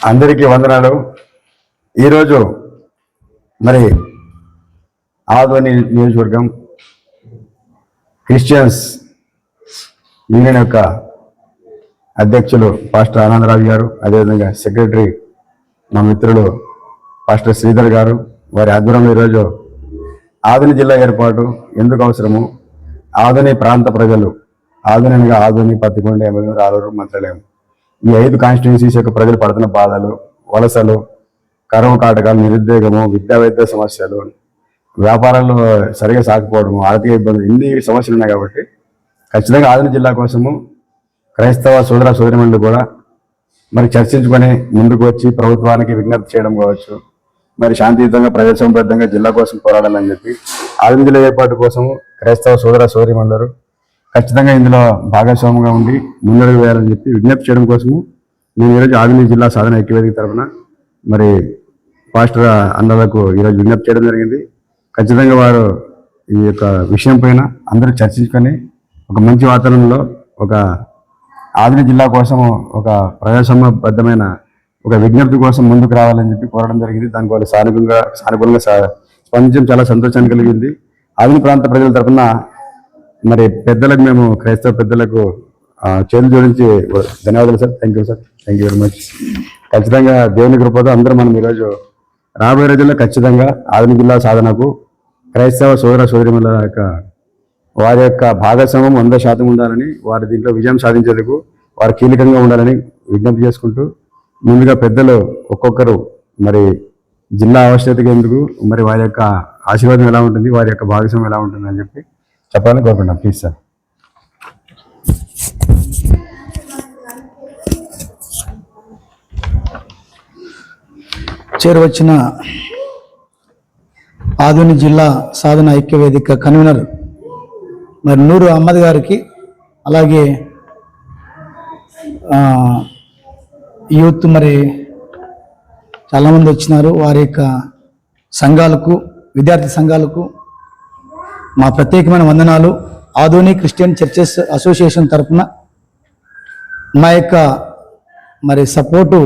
అందరికీ వందనాలు. ఈరోజు మరి ఆదోని నియోజకవర్గం క్రిస్టియన్స్ యూనియన్ యొక్క అధ్యక్షులు పాస్టర్ ఆనందరావు గారు అదేవిధంగా సెక్రటరీ మా మిత్రులు పాస్టర్ శ్రీధర్ గారు వారి ఆధ్వర్యంలో ఈరోజు ఆధుని జిల్లా ఏర్పాటు ఎందుకు అవసరము ఆధుని ప్రాంత ప్రజలు ఆధునిగా ఆధుని పత్తికొండ ఎమ్మెల్యే ఆలూరు మంత్రాలయం ఈ ఐదు కాన్స్టిట్యున్సీస్ యొక్క ప్రజలు పడుతున్న బాధలు వలసలు కరువు కాటకాలు నిరుద్యోగము విద్యా వైద్య సమస్యలు వ్యాపారాలు సరిగా సాగిపోవడము ఆర్థిక ఇబ్బందులు ఇన్ని సమస్యలు ఉన్నాయి కాబట్టి ఖచ్చితంగా ఆధునిక జిల్లా కోసము క్రైస్తవ సోదర సోదరిమణులు కూడా మరి చర్చించుకొని ముందుకు వచ్చి ప్రభుత్వానికి విజ్ఞప్తి చేయడం కావచ్చు. మరి శాంతియుతంగా ప్రజాసంబద్ధంగా జిల్లా కోసం పోరాడాలని చెప్పి ఆధునిక జిల్లా ఏర్పాటు కోసం క్రైస్తవ సోదర సోదరిమణులు ఖచ్చితంగా ఇందులో భాగస్వామిగా ఉండి ముందడుగు వేయాలని చెప్పి విజ్ఞప్తి చేయడం కోసము నేను ఈరోజు ఆదిని జిల్లా సాధన ఐక్యవేదిక తరఫున మరి పాస్టర్ అన్నలకు ఈరోజు విజ్ఞప్తి చేయడం జరిగింది. ఖచ్చితంగా వారు ఈ యొక్క విషయం పైన అందరూ చర్చించుకొని ఒక మంచి వాతావరణంలో ఒక ఆదిని జిల్లా కోసం ఒక ప్రజాస్వామ్యబద్ధమైన ఒక విజ్ఞప్తి కోసం ముందుకు రావాలని చెప్పి కోరడం జరిగింది. దానికి వాళ్ళు సానుకూలంగా సానుకూలంగా స్పందించడం చాలా సంతోషాన్ని కలిగింది. ఆదిని ప్రాంత ప్రజల తరఫున మరి పెద్దలకు మేము క్రైస్తవ పెద్దలకు చేతులు జోడించి ధన్యవాదాలు sir. Thank you sir thank you very much ఖచ్చితంగా దేవుని కృపతో అందరూ మనం ఈరోజు రాబోయే రోజుల్లో ఖచ్చితంగా ఆధునిక జిల్లా సాధనకు క్రైస్తవ సోదర సోదరిమల యొక్క వారి యొక్క భాగస్వామ్యం వంద శాతం ఉండాలని వారి దీంట్లో విజయం సాధించేందుకు వారు కీలకంగా ఉండాలని విజ్ఞప్తి చేసుకుంటూ ముందుగా పెద్దలు ఒక్కొక్కరు మరి జిల్లా ఆవశ్యకత ఎందుకు మరి వారి యొక్క ఆశీర్వాదం ఎలా ఉంటుంది వారి యొక్క భాగస్వామ్యం ఎలా ఉంటుంది అని చెప్పి చెప్పాలని కోరుకుంటాం ప్లీజ్ సార్ చేరువచ్చిన ఆధునిక జిల్లా సాధన ఐక్యవేదిక కన్వీనర్ మరి నూరు అహ్మద్ గారికి అలాగే యూత్ మరి చాలామంది వచ్చినారు. వారి యొక్క సంఘాలకు విద్యార్థి సంఘాలకు మా ప్రత్యేకమైన వందనాలు. ఆధునిక్ క్రిస్టియన్ చర్చెస్ అసోసియేషన్ తరఫున మా యొక్క మరి సపోర్టు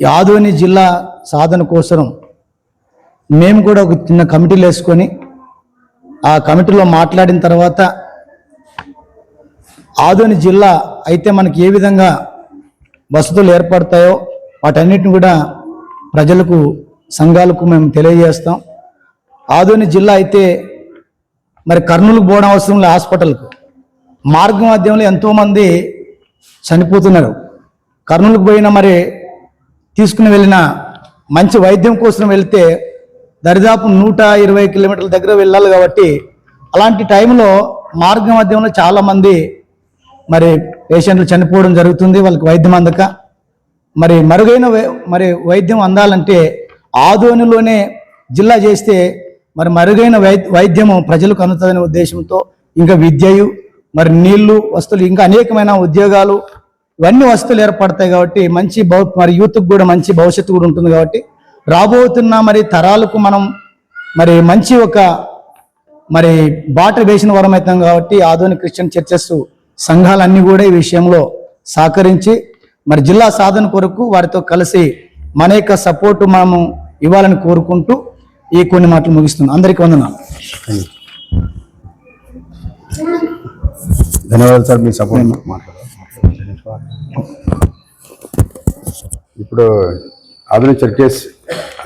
ఈ ఆదోని జిల్లా సాధన కోసం మేము కూడా ఒక చిన్న కమిటీలు వేసుకొని ఆ కమిటీలో మాట్లాడిన తర్వాత ఆదోని జిల్లా అయితే మనకి ఏ విధంగా వసతులు ఏర్పడతాయో వాటన్నిటిని కూడా ప్రజలకు సంఘాలకు మేము తెలియజేస్తాం. ఆదోని జిల్లా అయితే మరి కర్నూలుకు పోవడం అవసరం లేదు హాస్పిటల్కు. మార్గ మధ్యంలో ఎంతోమంది చనిపోతున్నారు. కర్నూలుకు పోయిన మరి తీసుకుని వెళ్ళిన మంచి వైద్యం కోసం వెళ్తే దరిదాపు నూట ఇరవై కిలోమీటర్ల దగ్గర వెళ్ళాలి కాబట్టి అలాంటి టైంలో మార్గ మధ్యంలో చాలామంది మరి పేషెంట్లు చనిపోవడం జరుగుతుంది వాళ్ళకి వైద్యం అందక. మరి మరుగైన మరి వైద్యం అందాలంటే ఆదోనిలోనే జిల్లా చేస్తే మరి మరుగైన వై వైద్యము ప్రజలకు అందుతుందనే ఉద్దేశంతో ఇంకా విద్యయు మరి నీళ్ళు వస్తువులు ఇంకా అనేకమైన ఉద్యోగాలు ఇవన్నీ వస్తువులు ఏర్పడతాయి కాబట్టి మంచి భవ మరి యూత్కి కూడా మంచి భవిష్యత్తు కూడా ఉంటుంది కాబట్టి రాబోతున్న మరి తరాలకు మనం మరి మంచి ఒక మరి బాట వేసిన వరం అవుతాం కాబట్టి ఆధునిక క్రిస్టియన్ చర్చెస్ సంఘాలన్నీ కూడా ఈ విషయంలో సహకరించి మరి జిల్లా సాధన కొరకు వారితో కలిసి మన యొక్క సపోర్టు మనము ఇవ్వాలని కోరుకుంటూ ఈ కొన్ని మాటలు ముగిస్తున్నాం. అందరికీ వందనాలు. ధన్యవాదాలు సార్ మీ సపోర్ట్ ఇప్పుడు ఆధునిక చర్చెస్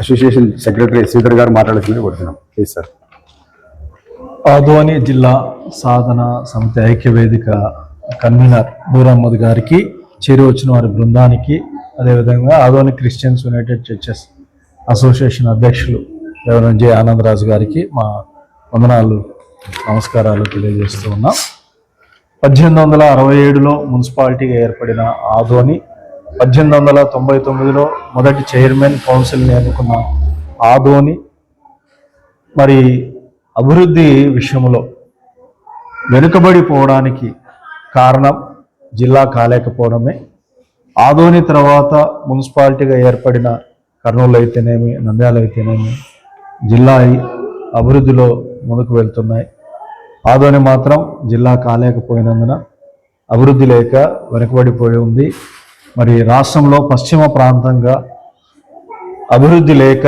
అసోసియేషన్ సెక్రటరీ శ్రీధర్ గారు మాట్లాడుతున్నారు కోరుతున్నాం ప్లీజ్ సార్ ఆదోని జిల్లా సాధన సమితి ఐక్య వేదిక కన్వీనర్ నూర్ అహ్మద్ గారికి చేరి వచ్చిన వారి బృందానికి అదేవిధంగా Adoni Christians united churches association అధ్యక్షులు రెవరెండ్ జే ఆనందరాజు గారికి మా వందనాలు నమస్కారాలు తెలియజేస్తూ ఉన్నాం. పద్దెనిమిది వందల అరవై ఏడులో మున్సిపాలిటీగా ఏర్పడిన ఆదోని పద్దెనిమిది వందల తొంభై తొమ్మిదిలో మొదటి చైర్మన్ కౌన్సిల్ని ఎన్నుకున్న ఆదోని మరి అభివృద్ధి విషయంలో వెనుకబడిపోవడానికి కారణం జిల్లా కాలేకపోవడమే. ఆదోని తర్వాత మున్సిపాలిటీగా ఏర్పడిన కర్నూలు అయితేనేమి నంద్యాల అయితేనేమి జిల్లా అభివృద్ధిలో ముందుకు వెళ్తున్నాయి. ఆదోని మాత్రం జిల్లా కాలేకపోయినందున అభివృద్ధి లేక వెనుకబడిపోయి ఉంది. మరి రాష్ట్రంలో పశ్చిమ ప్రాంతంగా అభివృద్ధి లేక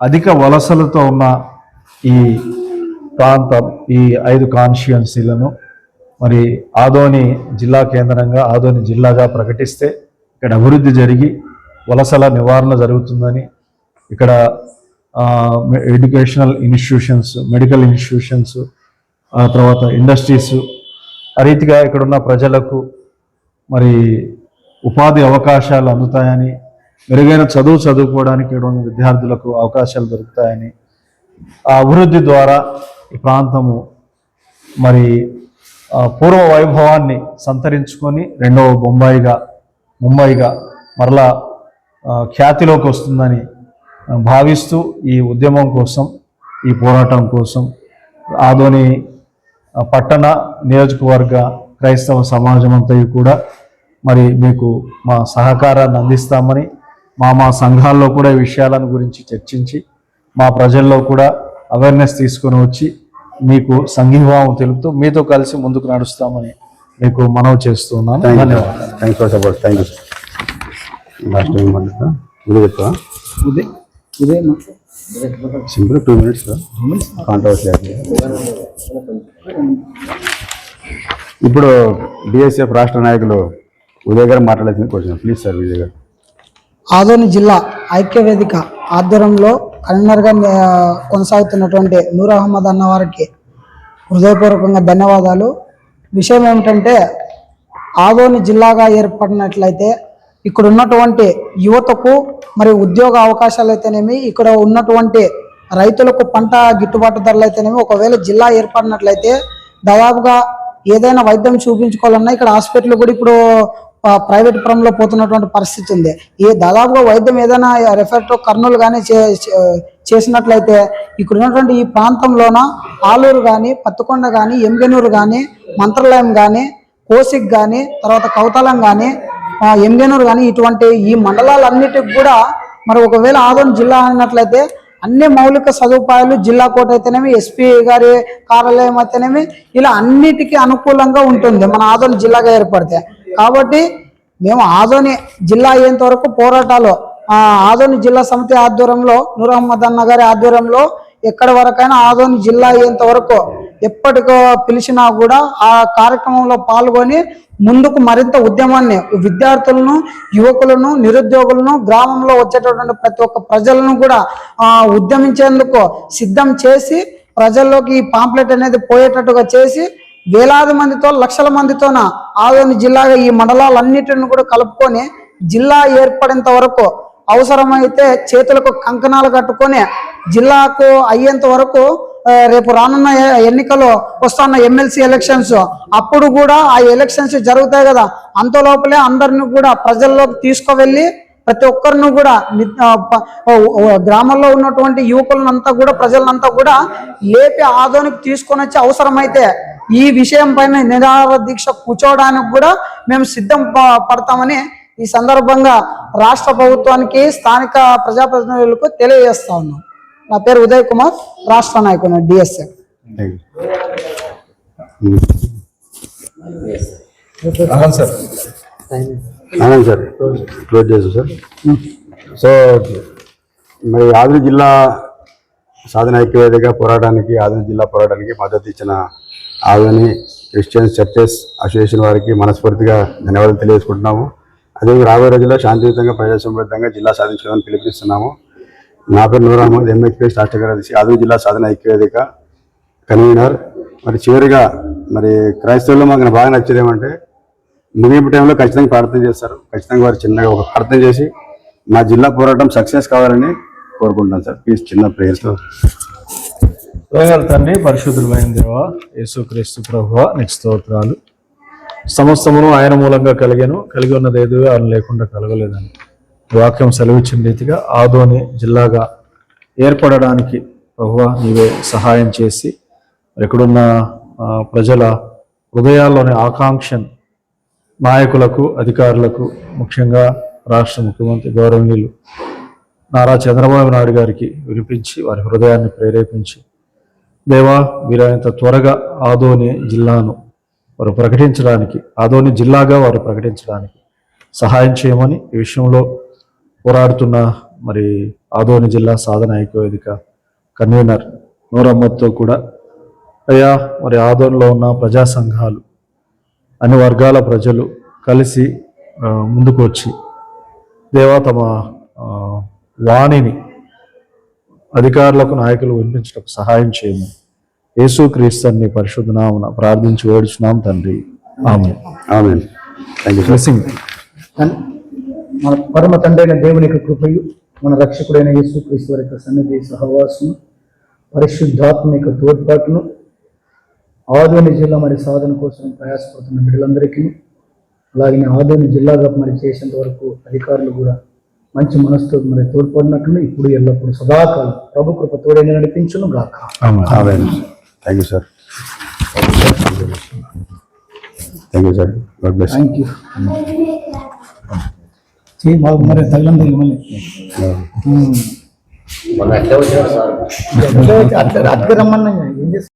అధిక వలసలతో ఉన్న ఈ ప్రాంతం ఈ ఐదు కాన్స్టిట్యున్సీలను మరి ఆదోని జిల్లా కేంద్రంగా ఆదోని జిల్లాగా ప్రకటిస్తే ఇక్కడ అభివృద్ధి జరిగి వలసల నివారణ జరుగుతుందని ఇక్కడ ఎడ్యుకేషనల్ ఇన్స్టిట్యూషన్స్ మెడికల్ ఇన్స్టిట్యూషన్స్ ఆ తర్వాత ఇండస్ట్రీస్ ఆ రీతిగా ఇక్కడున్న ప్రజలకు మరి ఉపాధి అవకాశాలు అందుతాయని మెరుగైన చదువు చదువుకోవడానికి ఇక్కడ ఉన్న విద్యార్థులకు అవకాశాలు దొరుకుతాయని ఆ అభివృద్ధి ద్వారా ఈ ప్రాంతము మరి పూర్వ వైభవాన్ని సంతరించుకొని రెండవ బొంబాయిగా ముంబైగా మరలా ఖ్యాతిలోకి వస్తుందని భావిస్తూ ఈ ఉద్యమం కోసం ఈ పోరాటం కోసం ఆదోని ఆ, పట్టణ నియోజకవర్గ క్రైస్తవ సమాజం అంతా కూడా మరి మీకు మా సహకారాన్ని అందిస్తామని మా మా సంఘాల్లో కూడా ఈ విషయాలను గురించి చర్చించి మా ప్రజల్లో కూడా అవేర్నెస్ తీసుకొని వచ్చి మీకు సంఘీభావం తెలుపుతూ మీతో కలిసి ముందుకు నడుస్తామని మీకు మనవి చేస్తున్నాను ధన్యవాదాలు. For support thank you simple two minutes controversy ఇప్పుడు బిఎస్ఎఫ్ రాష్ట్ర నాయకులు ఉదయ్ గారు మాట్లాడాల్సింది క్వశ్చన్ ప్లీజ్ సార్ విజయ్ గారు. ఆదోని జిల్లా ఐక్యవేదిక ఆధ్వర్యంలో కన్వీనర్గా ఆ, కొనసాగుతున్నటువంటి నూర్ అహ్మద్ అన్న వారికి హృదయపూర్వకంగా ధన్యవాదాలు. విషయం ఏమిటంటే ఆదోని జిల్లాగా ఏర్పడినట్లయితే ఇక్కడ ఉన్నటువంటి యువతకు మరి ఉద్యోగ అవకాశాలు అయితేనేమి ఇక్కడ ఉన్నటువంటి రైతులకు పంట గిట్టుబాటు ధరలు అయితేనేమి ఒకవేళ జిల్లా ఏర్పడినట్లయితే దాదాపుగా ఏదైనా వైద్యం చూపించుకోవాలన్నా ఇక్కడ హాస్పిటల్ కూడా ఇప్పుడు ప్రైవేట్ పరంలో పోతున్నటువంటి పరిస్థితి ఉంది. ఏ దాదాపుగా వైద్యం ఏదైనా రెఫర్ టు కర్నూలు కానీ చే- చేసినట్లయితే ఇక్కడ ఉన్నటువంటి ఈ ప్రాంతంలోన ఆలూరు కానీ పత్తుకొండ కానీ ఎంగనూరు కానీ మంత్రాలయం కానీ కోసిక్ కానీ తర్వాత కౌతలం కానీ ఎంగేనూరు కానీ ఇటువంటి ఈ మండలాలన్నిటికి కూడా మరి ఒకవేళ ఆదోని జిల్లా అన్నట్లయితే అన్ని మౌలిక సదుపాయాలు జిల్లా కోట అయితేనేమి ఎస్పీ గారి కార్యాలయం అయితేనేమి ఇలా అన్నిటికీ అనుకూలంగా ఉంటుంది మన ఆదోని జిల్లాగా ఏర్పడితే. కాబట్టి మేము ఆదోని జిల్లా అయ్యేంత వరకు పోరాటాలు ఆదోని జిల్లా సమితి ఆధ్వర్యంలో నూర్ అహ్మద్ అన్న గారి ఆధ్వర్యంలో ఎక్కడి వరకైనా ఆదోని జిల్లా అయ్యేంత వరకు ఎప్పటికో పిలిచినా కూడా ఆ కార్యక్రమంలో పాల్గొని ముందుకు మరింత ఉద్యమాన్ని విద్యార్థులను యువకులను నిరుద్యోగులను గ్రామంలో వచ్చేటటువంటి ప్రతి ఒక్క ప్రజలను కూడా ఆ, ఉద్యమించేందుకు సిద్ధం చేసి ప్రజల్లోకి ఈ పాంప్లెట్ అనేది పోయేటట్టుగా చేసి వేలాది మందితో లక్షల మందితోన ఆదోని జిల్లాగా ఈ మండలాలన్నిటిని కూడా కలుపుకొని జిల్లా ఏర్పడేంత వరకు అవసరమైతే చేతులకు కంకణాలు కట్టుకొని జిల్లాకు అయ్యేంత వరకు రేపు రానున్న ఎన్నికలు వస్తున్న ఎమ్మెల్సీ ఎలక్షన్స్. అప్పుడు కూడా ఆ ఎలక్షన్స్ జరుగుతాయి కదా. అంత లోపలే అందరిని కూడా ప్రజల్లోకి తీసుకువెళ్ళి ప్రతి ఒక్కరిని కూడా గ్రామంలో ఉన్నటువంటి యువకులనంతా కూడా ప్రజలంతా కూడా లేపి ఆదోనికి తీసుకొని వచ్చి అవసరమైతే ఈ విషయం పైన నిరాహార దీక్ష కూర్చోవడానికి కూడా మేము సిద్ధం ప- పడతామని ఈ సందర్భంగా రాష్ట్ర ప్రభుత్వానికి స్థానిక ప్రజాప్రతినిధులకు తెలియజేస్తా ఉన్నాం. నా పేరు ఉదయ్ కుమార్ రాష్ట్ర నాయకుడు డిఎస్ఎఫ్ థ్యాంక్ యూ అవును సార్. ఆనంద్ సార్ క్లోజ్ చేసు సార్. సో మరి ఆదిరి జిల్లా సాధన ఐక్యవేదిక పోరాటానికి ఆదిరి జిల్లా పోరాటానికి మద్దతు ఇచ్చిన ఆదని క్రిస్టియన్స్ చర్చెస్ అసోసియేషన్ వారికి మనస్ఫూర్తిగా ధన్యవాదాలు తెలియజేసుకుంటున్నాము. అదే రాబోయే రోజుల్లో శాంతియుతంగా ప్రజాసంబద్ధంగా జిల్లా సాధించుకోవాలని పిలుపునిస్తున్నాము. నా పేరు నూర్ అహ్మద్ ఎంహెచ్పిఎస్ రాష్ట్ర కార్యదర్శి ఆదిరి జిల్లా సాధన ఐక్యవేదిక కన్వీనర్. మరి చివరిగా మరి క్రైస్తవుల్లో మాకు బాగా నచ్చేది ఏమంటే ముగింపు టైంలో ఖచ్చితంగా ప్రార్థన చేస్తారు. ఖచ్చితంగా వారు చిన్నగా ఒక ప్రార్థన చేసి మా జిల్లా పోరాటం సక్సెస్ కావాలని కోరుకుంటాను సార్. ప్లీజ్ చిన్న ప్రేయర్తో వేగల తండ్రి పరిశుద్ధులైన దేవ యేసుక్రీస్తు ప్రభు నెక్స్ట్ స్తోత్రాలు. సమస్తమును ఆయన మూలంగా కలిగాను. కలిగి ఉన్నది ఏదో? ఆయన లేకుండా కలగలేదని వాక్యం సెలవిచ్చిన రీతిగా ఆదోని జిల్లాగా ఏర్పడడానికి ప్రభువ నీవే సహాయం చేసి ఎక్కడున్న ఇక్కడున్న ప్రజల హృదయాల్లోని ఆకాంక్షను నాయకులకు అధికారులకు ముఖ్యంగా రాష్ట్ర ముఖ్యమంత్రి గౌరవనీయులు నారా చంద్రబాబు నాయుడు గారికి వినిపించి వారి హృదయాన్ని ప్రేరేపించి దేవా వీరైనంత త్వరగా ఆదోని జిల్లాను వారు ప్రకటించడానికి ఆదోని జిల్లాగా వారు ప్రకటించడానికి సహాయం చేయమని ఈ విషయంలో పోరాడుతున్న మరి ఆదోని జిల్లా సాధన ఐక్యవేదిక కన్వీనర్ నూరమ్మతో కూడా అయ్యా మరి ఆదోనిలో ఉన్న ప్రజా సంఘాలు అన్ని వర్గాల ప్రజలు కలిసి ముందుకు వచ్చి దేవా తమ వాణిని అధికారులకు నాయకులు వినిపించడానికి సహాయం చేయము యేసు క్రీస్తుని పరిశుద్ధ నామమున ప్రార్థించి వేడుచున్నాం తండ్రి. ఆమె ఆమె థ్యాంక్ యూ మన పరమ తండ్రి అయిన దేవుని యొక్క కృపయు మన రక్షకుడైన యేసుక్రీస్తు వారి యొక్క సన్నిధి సహవాసం పరిశుద్ధాత్మ యొక్క తోడ్పాటును ఆదోని జిల్లా మరి సాధన కోసం ప్రయాసపడుతున్న బిడ్డలందరికీ అలాగే ఆదోని జిల్లాగా మరి చేసేంత వరకు అధికారులు కూడా మంచి మనసుతో మరి తోడ్పడినట్లు ఇప్పుడు ఎల్లప్పుడు సదాకాలం ప్రభు కృప తోడైన నడిపించును గాక. Thank you sir thank you sir thank you చేయి మాకు మరి తగిలంది మళ్ళీ అట్లే అట్లా రమ్మన్నా ఏం చేస్తాం